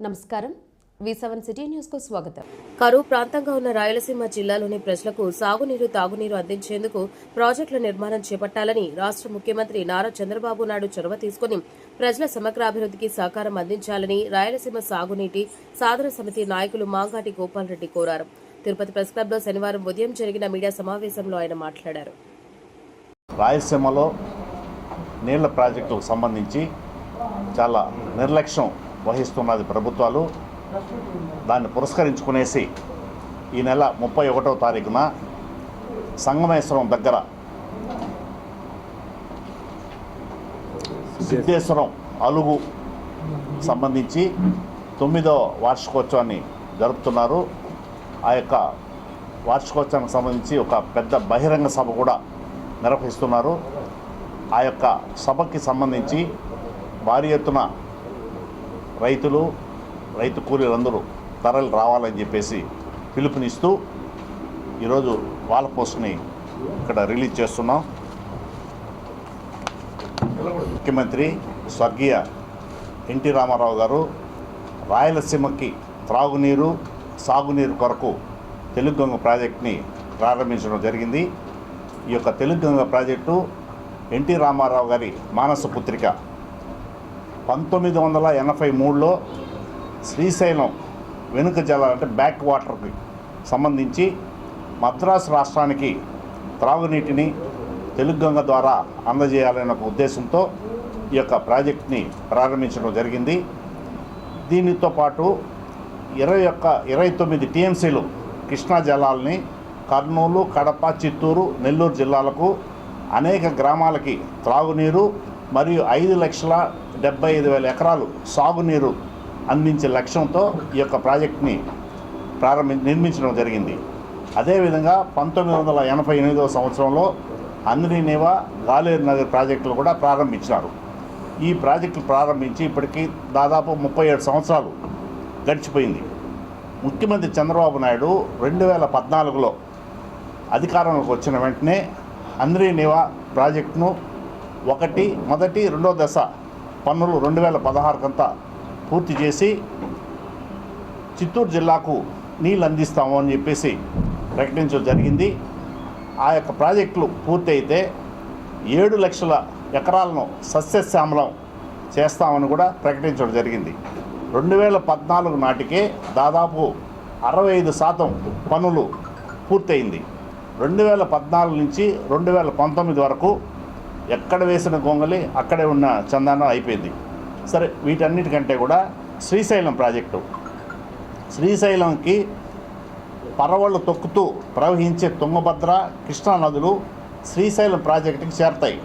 నమస్కారం. వి seven city న్యూస్కు స్వాగతం. కరువు ప్రాంతంగా ఉన్న రాయలసీమ జిల్లాలోని ప్రజలకు సాగునీరు తాగునీరు అందించేందుకు ప్రాజెక్టుల నిర్మాణం చేపట్టాలని రాష్ట్ర ముఖ్యమంత్రి నారా చంద్రబాబు నాయుడు చొరవ తీసుకుని ప్రజల సమగ్రాభివృద్ధికి సహకారం అందించాలని రాయలసీమ సాగునీటి సాధన సమితి నాయకులు మాంగాటి గోపాల్ రెడ్డి కోరారు. తిరుపతి ప్రెస్ క్లబ్లో శనివారం ఉదయం జరిగిన మీడియా సమావేశంలో ఆయన మాట్లాడారు. రాయలసీమలో నీళ్ళ ప్రాజెక్టులకు సంబంధించి చాలా నిర్లక్ష్యం వహిస్తున్నది ప్రభుత్వాలు దాన్ని పురస్కరించుకునేసి ఈ నెల ముప్పై ఒకటవ తారీఖున సంగమేశ్వరం దగ్గర సిద్ధేశ్వరం అలుగు సంబంధించి తొమ్మిదో వార్షికోత్సవాన్ని జరుపుతున్నారు. ఆ యొక్క వార్షికోత్సవానికి సంబంధించి ఒక పెద్ద బహిరంగ సభ కూడా నిర్వహిస్తున్నారు. ఆ యొక్క సభకి సంబంధించి భారీ ఎత్తున రైతులు రైతు కూలీలందరూ తరలి రావాలని చెప్పేసి పిలుపునిస్తూ ఈరోజు వాళ్ళ పోస్ట్ని ఇక్కడ రిలీజ్ చేస్తున్నాం. ముఖ్యమంత్రి స్వర్గీయ ఎన్టీ రామారావు గారు రాయలసీమకి త్రాగునీరు సాగునీరు కొరకు తెలుగుగంగ ప్రాజెక్ట్ని ప్రారంభించడం జరిగింది. ఈ యొక్క తెలుగుగంగ ప్రాజెక్టు ఎన్టీ రామారావు గారి మానస పుత్రిక పంతొమ్మిది వందల ఎనభై మూడులో శ్రీశైలం వెనుక జలాలు అంటే బ్యాక్ వాటర్కి సంబంధించి మద్రాసు రాష్ట్రానికి త్రాగునీటిని తెలుగు గంగ ద్వారా అందజేయాలనే ఒక ఉద్దేశంతో ఈ యొక్క ప్రాజెక్ట్ని ప్రారంభించడం జరిగింది. దీనితో పాటు ఇరవై ఒక్క ఇరవై తొమ్మిది టీఎంసీలు కృష్ణా జలాల్ని కర్నూలు కడప చిత్తూరు నెల్లూరు జిల్లాలకు అనేక గ్రామాలకి త్రాగునీరు మరియు ఐదు లక్షల డెబ్బై ఐదు వేల ఎకరాలు సాగునీరు అందించే లక్ష్యంతో ఈ యొక్క ప్రాజెక్ట్ని ప్రారంభి నిర్మించడం జరిగింది. అదేవిధంగా పంతొమ్మిది వందల ఎనభై ఎనిమిదవ సంవత్సరంలో అంద్రీనేవా గాలేరు నగర్ ప్రాజెక్టులు కూడా ప్రారంభించినారు. ఈ ప్రాజెక్టులు ప్రారంభించి ఇప్పటికీ దాదాపు ముప్పై ఏడు సంవత్సరాలు గడిచిపోయింది. ముఖ్యమంత్రి చంద్రబాబు నాయుడు రెండు వేల పద్నాలుగులో అధికారంలోకి వచ్చిన వెంటనే అంద్రీనేవా ప్రాజెక్టును ఒకటి మొదటి రెండో దశ పన్నులు రెండు వేల పదహారుకంతా పూర్తి చేసి చిత్తూరు జిల్లాకు నీళ్ళు అందిస్తాము అని చెప్పేసి ప్రకటించడం జరిగింది. ఆ యొక్క ప్రాజెక్టులు పూర్తయితే ఏడు లక్షల ఎకరాలను సస్యశ్యామలం చేస్తామని కూడా ప్రకటించడం జరిగింది. రెండు వేల పద్నాలుగు నాటికే దాదాపు అరవై ఐదు శాతం పనులు పూర్తయింది. రెండు వేల పద్నాలుగు నుంచి రెండు వేల పంతొమ్మిది వరకు ఎక్కడ వేసిన గొంగలి అక్కడే ఉన్న చందానం అయిపోయింది. సరే వీటన్నిటికంటే కూడా శ్రీశైలం ప్రాజెక్టు. శ్రీశైలంకి పరవళ్ళు తొక్కుతూ ప్రవహించే తుంగభద్ర కృష్ణా నదులు శ్రీశైలం ప్రాజెక్టుకి చేరతాయి.